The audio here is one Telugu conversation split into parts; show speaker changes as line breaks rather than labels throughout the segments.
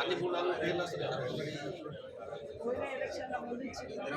అన్ని మూడు పేర్లు వస్తున్నాయి
పోయిన ముందు ఇచ్చిండ్రు.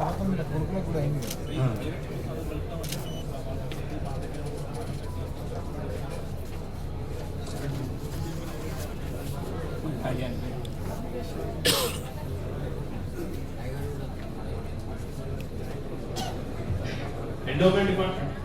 లాగురి అన్ని
కూడా అయింది
ఎండోమెంట్ డిపార్ట్మెంట్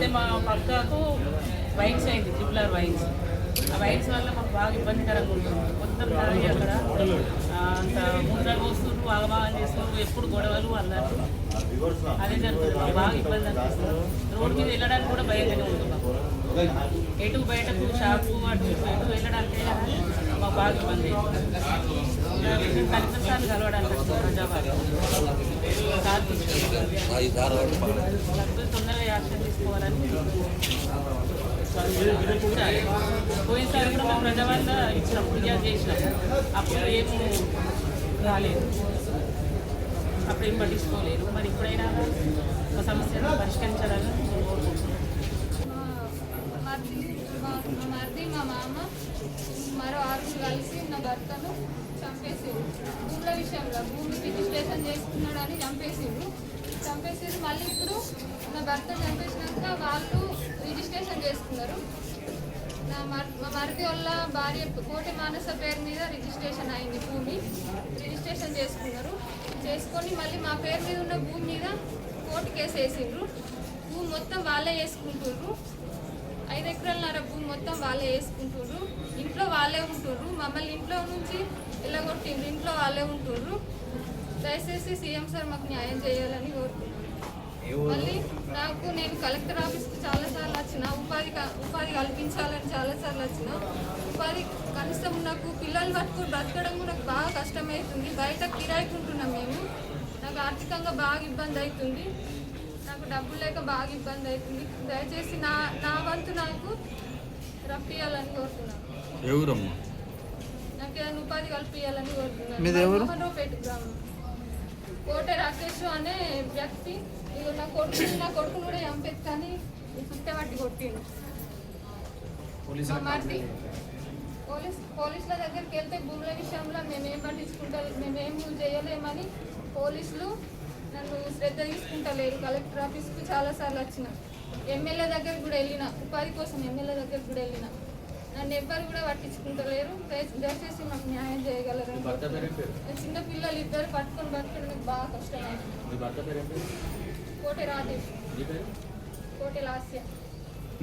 అయితే మా పక్కకు వైన్స్ అయింది జిబ్లర్ వైన్స్. ఆ వైన్స్ వల్ల మాకు బాగా ఇబ్బందికరంగా ఉంటుంది. మొత్తం తాగి అక్కడ అంత ముందర వస్తున్నారు ఆగమాగం చేస్తున్నారు ఎప్పుడు గొడవలు అన్నారు. అదే జరుగుతుంది మాకు బాగా ఇబ్బంది అనిపిస్తుంది. రోడ్డు మీద వెళ్ళడానికి కూడా భయంగానే ఉంటుంది మాకు. ఎటు బయటకు షాపు అటు ఇటు ఎటు వెళ్ళడానికి బాగా ఇబ్బంది అవుతుంది కనీసం సార్లు కలవడానికి వచ్చింది ప్రజావాళ్ళు సార్ తీసుకెళ్ళి తొందరగా యాక్షన్ తీసుకోవాలని చూడాలి. పోయినసారి కూడా మేము ప్రజావాళ్ళ ఇచ్చినాం ఫిర్యాదు చేసినాం అప్పుడు ఏం రాలేదు అప్పుడు ఏం పట్టించుకోలేదు మరి ఇప్పుడైనా ఒక సమస్యను పరిష్కరించాలని నేను కోరుకుంటున్నాను
కలిసి నా భర్తను చంపేసారు భూముల విషయంలో భూమి రిజిస్ట్రేషన్ చేసుకున్నాడని చంపేసారు చంపేసారు మళ్ళీ ఇప్పుడు నా భర్త చంపేసినాక వాళ్ళు రిజిస్ట్రేషన్ చేసుకున్నారు. నా మర్ మా మరిది వాళ్ళ భార్య కోటి మానస పేరు మీద రిజిస్ట్రేషన్ అయింది భూమి. రిజిస్ట్రేషన్ చేసుకున్నారు. చేసుకొని మళ్ళీ మా పేరు మీద ఉన్న భూమి మీద కోర్టు కేసు వేసిండ్రు. భూమి మొత్తం వాళ్ళే వేసుకుంటుండ్రు. ఐదు ఎకరాలన్నర భూమి మొత్తం వాళ్ళే వేసుకుంటుండ్రు. ఇంట్లో వాళ్ళే ఉంటుర్రు. మమ్మల్ని ఇంట్లో నుంచి వెళ్ళగొట్టిండ్రు ఇంట్లో వాళ్ళే ఉంటుర్రు. దయచేసి సీఎం సార్ మాకు న్యాయం చేయాలని కోరుకుంటున్నాను మళ్ళీ నాకు నేను కలెక్టర్ ఆఫీస్కి చాలాసార్లు వచ్చిన ఉపాధి ఉపాధి కల్పించాలని చాలాసార్లు వచ్చిన ఉపాధి కనీసం నాకు పిల్లలు పట్టుకుని బ్రతకడం కూడా నాకు బాగా కష్టమవుతుంది బయట కిరాయికుంటున్నాం మేము. నాకు ఆర్థికంగా బాగా ఇబ్బంది అవుతుంది నాకు డబ్బులు లేక బాగా ఇబ్బంది అవుతుంది దయచేసి నా నా వంతు నాకు రప్పియాలని కోరుతున్నాను
ఎవరమ్మా?
నాకు ఏదైనా ఉపాధి కల్పించాలని కోరుతున్నాను
మీది ఎవరు?
కోట రాకేష్ అనే వ్యక్తి ఇక నా కొడుకు నా కొడుకును కూడా చంపేది కానీ సుట్టబట్టి కొట్టిండు. పోలీస్ పోలీసుల దగ్గరికి వెళ్తే భూముల విషయంలో మేమేం పట్టించుకుంటా మేమేం చేయలేమని పోలీసులు నన్ను శ్రద్ధ తీసుకుంటలేరు. కలెక్టర్ ఆఫీస్కి చాలాసార్లు వచ్చిన. ఎమ్మెల్యే దగ్గరికి కూడా వెళ్ళిన. ఉపాధి కోసం ఎమ్మెల్యే దగ్గరికి కూడా వెళ్ళిన. నన్ను ఎవ్వరు కూడా పట్టించుకుంటలేరు. దయ- దయచేసి మాకు న్యాయం చేయగలరు? చిన్న పిల్లలు ఇద్దరు పట్టుకొని బతకడానికి బాగా కష్టమైంది. కోటి రాజేష్. కోటి లాస్య.